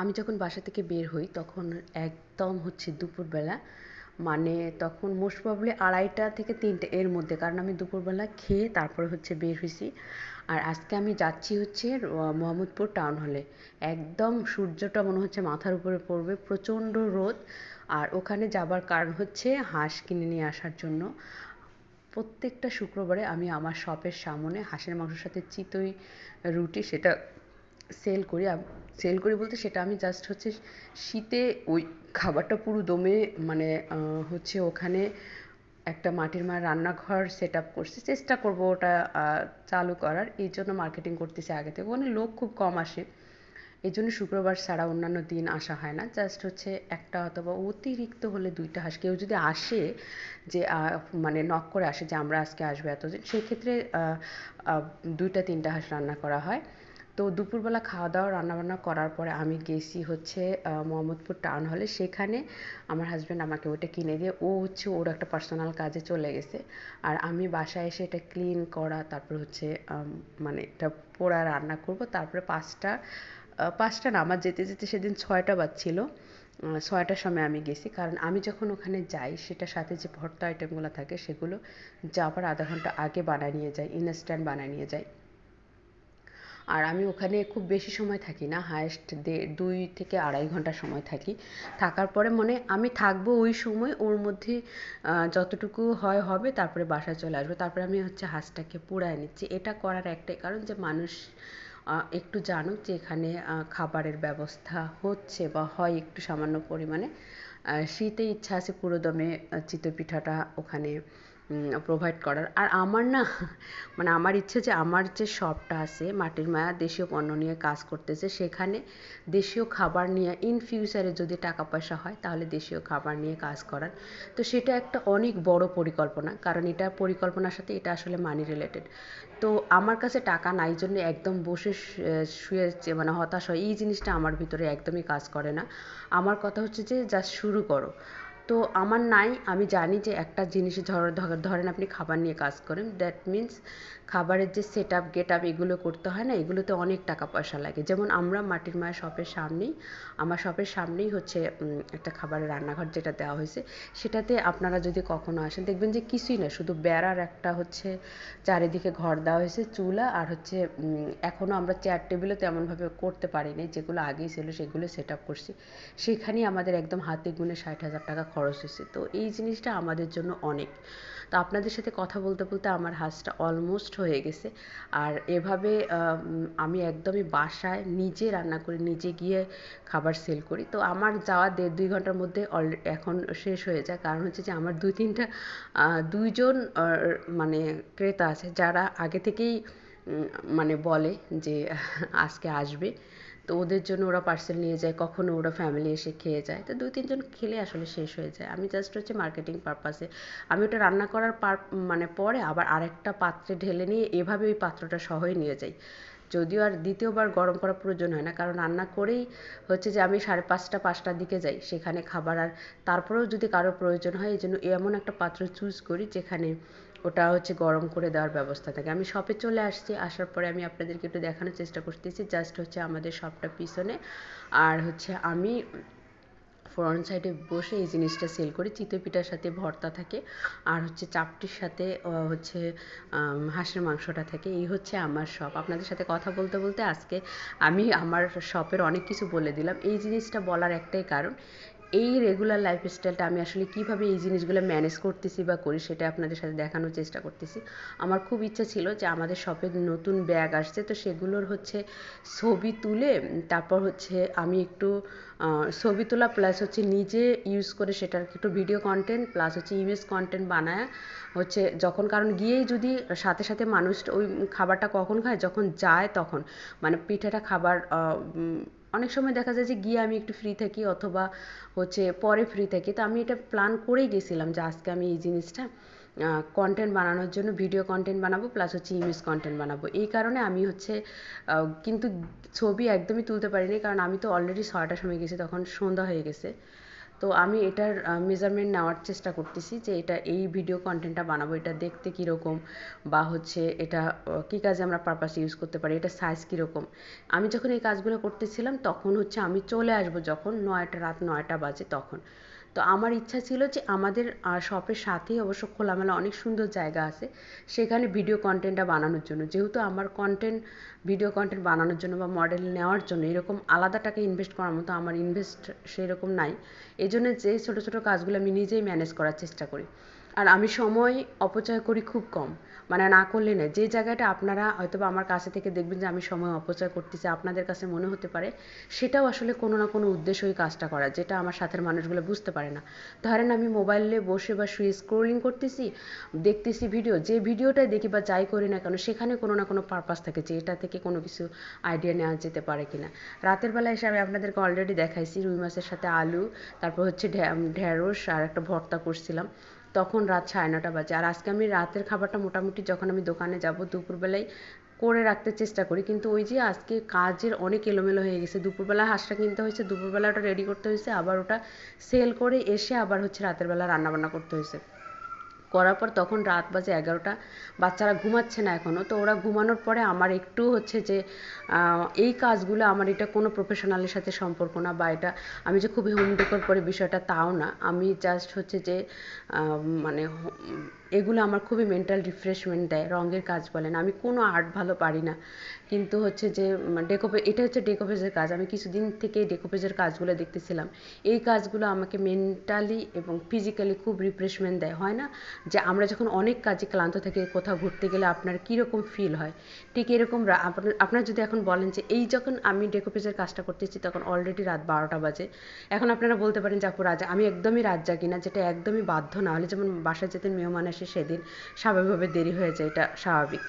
আমি যখন বাসা থেকে বের হই, তখন একদম হচ্ছে দুপুরবেলা মানে তখন মোস্ট প্রবলি আড়াইটা থেকে তিনটে এর মধ্যে, কারণ আমি দুপুরবেলা খেয়ে তারপরে হচ্ছে বের হয়েছি আর আজকে আমি যাচ্ছি হচ্ছে মোহাম্মদপুর টাউন হলে। একদম সূর্যটা মনে হচ্ছে মাথার উপরে পড়বে, প্রচণ্ড রোদ। আর ওখানে যাবার কারণ হচ্ছে হাঁস কিনে নিয়ে আসার জন্য। প্রত্যেকটা শুক্রবারে আমি আমার শপের সামনে হাঁসের মাংসের সাথে চিতই রুটি, সেটা সেল করি সেল করি বলতে সেটা আমি জাস্ট হচ্ছে শীতে ওই খাবারটা পুরো দমে মানে হচ্ছে ওখানে একটা মাটির মায়ের রান্নাঘর সেট আপ করছি, চেষ্টা করব ওটা চালু করার। এই জন্য মার্কেটিং করতেছি আগে থেকে। মানে লোক খুব কম আসে। এই জন্য শুক্রবার ছাড়া অন্যান্য দিন আসা হয় না। জাস্ট হচ্ছে একটা অথবা অতিরিক্ত হলে দুইটা হাঁস। কেউ যদি আসে যে মানে নক করে আসে যে, আমরা আজকে আসব এতদিন সেই ক্ষেত্রে দুইটা, তিনটা হাঁস রান্না করা হয়। তো দুপুরবেলা খাওয়া দাওয়া রান্নাবান্না করার পরে আমি গেছি হচ্ছে মোহাম্মদপুর টাউন হলে। সেখানে আমার হাজব্যান্ড আমাকে ওটা কিনে দিয়ে, ও হচ্ছে ওর একটা পার্সোনাল কাজে চলে গেছে। আর আমি বাসায় এসে এটা ক্লিন করা, তারপর হচ্ছে মানে এটা পোড়া রান্না করব। তারপরে পাঁচটা পাঁচটা না, আমার যেতে যেতে সেদিন ছয়টা বাজছিল। ছয়টার সময় আমি গেছি। কারণ আমি যখন ওখানে যাই, সেটার সাথে যে ভর্তা আইটেমগুলো থাকে, সেগুলো যাবার আধা ঘণ্টা আগে বানায় নিয়ে যাই ইনস্ট্যান্ট বানায় নিয়ে যাই। আর আমি ওখানে খুব বেশি সময় থাকি না হায়েস্ট দুই থেকে আড়াই ঘণ্টা সময় থাকি। থাকার পরে মানে আমি থাকব ওই সময়, ওর মধ্যে যতটুকু হয় হবে, তারপরে বাসায় চলে আসব। তারপরে আমি হচ্ছে হাঁসটাকে পোড়ায় নিচ্ছি। এটা করার একটাই কারণ যে মানুষ একটু জানুক যে এখানে খাবারের ব্যবস্থা হচ্ছে বা হয় একটু সামান্য পরিমাণে। শীতে ইচ্ছা আছে পুরোদমে চিতই পিঠাটা ওখানে প্রোভাইড করার। আর আমার না মানে আমার ইচ্ছে যে আমার যে শপটা আছে, মাটির মায়া দেশীয় পণ্য নিয়ে কাজ করতেছে, সেখানে দেশীয় খাবার নিয়ে ইন ফিউচারে যদি টাকা পয়সা হয়, তাহলে দেশীয় খাবার নিয়ে কাজ করার। তো সেটা একটা অনেক বড় পরিকল্পনা, কারণ এটা পরিকল্পনার সাথে এটা আসলে মানি রিলেটেড তো আমার কাছে টাকা নাই জন্য একদম বসে শুয়ে মানে হতাশ হয়, এই জিনিসটা আমার ভিতরে একদমই কাজ করে না। আমার কথা হচ্ছে যে জাস্ট শুরু করো। তো আমার নাই, আমি জানি যে একটা জিনিসে ধরেন আপনি খাবার নিয়ে কাজ করেন দ্যাট মিন্স খাবারের যে সেট আপ গেট আপ এগুলো করতে হয় না, এগুলোতে অনেক টাকা পয়সা লাগে। যেমন আমরা মাটির মায়ের শপের সামনেই, আমার শপের সামনেই হচ্ছে একটা খাবারের রান্নাঘর যেটা দেওয়া হয়েছে, সেটাতে আপনারা যদি কখনো আসেন, দেখবেন যে কিছুই না, শুধু বেড়ার একটা হচ্ছে চারিদিকে ঘর দেওয়া হয়েছে, চুলা আর হচ্ছে এখনও আমরা চেয়ার টেবিলও তেমনভাবে করতে পারিনি, যেগুলো আগেই ছিল, সেগুলো সেট আপ করছি। সেখানেই আমাদের একদম হাতে গুনে ষাট হাজার টাকা খরচ হয়েছে তো এই জিনিসটা আমাদের জন্য অনেক। তো আপনাদের সাথে কথা বলতে বলতে আমার হাঁসটা অলমোস্ট হয়ে গেছে। আর এভাবে, আমি একদমই বাসায় নিজে রান্না করে নিজে গিয়ে খাবার সেল করি। তো আমার যাওয়া দেড় দুই ঘণ্টার মধ্যে অল এখন শেষ হয়ে যায়। কারণ হচ্ছে যে আমার দুই তিনটা দুইজন মানে ক্রেতা আছে যারা আগে থেকেই মানে বলে যে আজকে আসবে। তো ওদের জন্য ওরা পার্সেল নিয়ে যায়, কখনো ওরা ফ্যামিলি এসে খেয়ে যায়। তো দুই, তিনজন খেলে আসলে শেষ হয়ে যায়। আমি জাস্ট হচ্ছে মার্কেটিং পারপাসে আমি ওটা রান্না করার পার মানে পরে আবার আরেকটা পাত্রে ঢেলে নিয়ে এভাবে ওই পাত্রটা সহই নিয়ে যাই। যদিও আর দ্বিতীয়বার গরম করার প্রয়োজন হয় না, কারণ রান্না করেই হচ্ছে যে আমি সাড়ে পাঁচটা, পাঁচটার দিকে যাই সেখানে খাবার। আর তারপরেও যদি কারও প্রয়োজন হয়, এই জন্য এমন একটা পাত্র চুজ করি যেখানে ওটা হচ্ছে গরম করে দেওয়ার ব্যবস্থা থাকে। আমি শপে চলে আসছি, আসার পরে আমি আপনাদেরকে একটু দেখানোর চেষ্টা করতেছি। জাস্ট হচ্ছে আমাদের শপটা পিছনে। আর হচ্ছে আমি ফ্রন্ট সাইডে বসে এই জিনিসটা সেল করি। চিতই পিঠার সাথে ভর্তা থাকে। আর হচ্ছে চাপটির সাথে হচ্ছে হাঁসের মাংসটা থাকে। এই হচ্ছে আমার শপ আপনাদের সাথে কথা বলতে বলতে আজকে আমি আমার শপের অনেক কিছু বলে দিলাম। এই জিনিসটা বলার একটাই কারণ এই রেগুলার লাইফস্টাইলটা আমি আসলে কীভাবে এই জিনিসগুলো ম্যানেজ করতেছি বা করি সেটা আপনাদের সাথে দেখানোর চেষ্টা করতেছি। আমার খুব ইচ্ছা ছিল যে আমাদের শপে নতুন ব্যাগ আসছে, তো সেগুলোর হচ্ছে ছবি তুলে, তারপর হচ্ছে আমি একটু ছবি তোলা প্লাস হচ্ছে নিজে ইউজ করে সেটার একটু ভিডিও কন্টেন্ট প্লাস হচ্ছে ইমেজ কন্টেন্ট বানায় হচ্ছে যখন, কারণ গিয়েই যদি সাথে সাথে মানুষ ওই খাবারটা কখন খায়, যখন যায় তখন। মানে পিঠাটা খাবার অনেক সময় দেখা যায় যে গিয়ে আমি একটু ফ্রি থাকি অথবা হচ্ছে পরে ফ্রি থাকি। তো আমি এটা প্ল্যান করেই গেছিলাম যে আজকে আমি এই জিনিসটা কন্টেন্ট বানানোর জন্য ভিডিও কন্টেন্ট বানাবো প্লাস হচ্ছে ইমেজ কন্টেন্ট বানাবো। এই কারণে আমি হচ্ছে কিন্তু ছবি একদমই তুলতে পারিনি, কারণ আমি তো অলরেডি ছয়টার সময় গেছি, তখন সন্ধ্যা হয়ে গেছে। তো আমি এটার মেজারমেন্ট নেওয়ার চেষ্টা করতেছি যে এটা এই ভিডিও কন্টেন্টটা বানাবো, এটা দেখতে কীরকম, বা হচ্ছে এটা কী কাজে আমরা পারপাস ইউজ করতে পারি, এটা সাইজ কীরকম। আমি যখন এই কাজগুলো করতেছিলাম, তখন হচ্ছে আমি চলে আসব যখন নয়টা, রাত নয়টা বাজে তখন। তো আমার ইচ্ছা ছিল যে আমাদের শপের সাথেই অবশ্য খোলামেলা অনেক সুন্দর জায়গা আছে, সেখানে ভিডিও কন্টেন্টটা বানানোর জন্য। যেহেতু আমার কন্টেন্ট ভিডিও কন্টেন্ট বানানোর জন্য বা মডেল নেওয়ার জন্য এরকম আলাদা টাকা ইনভেস্ট করার মতো আমার ইনভেস্ট সেরকম নাই। এজন্য জন্য যে ছোটো ছোটো কাজগুলো আমি নিজেই ম্যানেজ করার চেষ্টা করি। আর আমি সময় অপচয় করি খুব কম। মানে না করলে নয়। যে জায়গাটা আপনারা হয়তো আমার কাছে থেকে দেখবেন যে আমি সময় অপচয় করতেছি, আপনাদের কাছে মনে হতে পারে, সেটাও আসলে কোনো না কোনো উদ্দেশ্যই কাজটা করা, যেটা আমার সাথের মানুষগুলো বুঝতে পারে না। ধরেন আমি মোবাইলে বসে বা শুয়ে স্ক্রোলিং করতেছি, দেখতেছি ভিডিও যে ভিডিওটাই দেখি বা যাই করি না কেন, সেখানে কোনো না কোনো পারপাস থাকে যে এটা থেকে কোনো কিছু আইডিয়া নেওয়া যেতে পারে কিনা। রাতের বেলা এসে আমি আপনাদেরকে অলরেডি দেখাইছি রুই মাছের সাথে আলু, তারপর হচ্ছে ঢ্যা ঢ্যাঁড়স আর একটা ভর্তা করছিলাম। তখন রাত সাড়ে নটা বাজে। আর আজকে আমি রাতের খাবারটা মোটামুটি যখন আমি দোকানে যাব, দুপুরবেলায় করে রাখতে চেষ্টা করি। কিন্তু ওই যে আজকে কাজের অনেক এলোমেলো হয়ে গেছে। দুপুরবেলা হাঁসটা কিনতে হয়েছে, দুপুরবেলা ওটা রেডি করতে হয়েছে, আবার ওটা সেল করে এসে আবার হচ্ছে রাতের বেলা রান্নাবান্না করতে হয়েছে। করার পর তখন রাত বাজে এগারোটা। বাচ্চারা ঘুমাচ্ছে না এখনও তো ওরা ঘুমানোর পরে আমার একটু হচ্ছে যে এই কাজগুলো আমার এটা কোনো প্রফেশনালের সাথে সম্পর্ক না বা এটা আমি যে খুবই হোম ডেকোর করে বিষয়টা তাও না। আমি জাস্ট হচ্ছে যে মানে এগুলো আমার খুবই মেন্টাল রিফ্রেশমেন্ট দেয়, রঙের কাজ বলেন। আমি কোনো আর্ট ভালো পারি না। কিন্তু হচ্ছে যে ডেকোপে এটা হচ্ছে ডেকোপেজের কাজ। আমি কিছুদিন থেকে ডেকোপেজের কাজগুলো দেখতেছিলাম। এই কাজগুলো আমাকে মেন্টালি এবং ফিজিক্যালি খুব রিফ্রেশমেন্ট দেয়, হয় না? যে আমরা যখন অনেক কাজে ক্লান্ত থাকি, কোথাও ঘুরতে গেলে আপনার কীরকম ফিল হয়? ঠিক এরকম আপনার যদি এখন বলেন যে, এই যখন আমি ডেকোপেজের কাজটা করতেছি, তখন অলরেডি রাত বারোটা বাজে। এখন আপনারা বলতে পারেন যে, আপু, রাজা, আমি একদমই রাত জাগি না, যেটা একদমই বাধ্য না। হলে যেমন বাসায় যেতেন মেহমান আসে সেদিন স্বাভাবিকভাবে দেরি হয়ে যায় এটা স্বাভাবিক।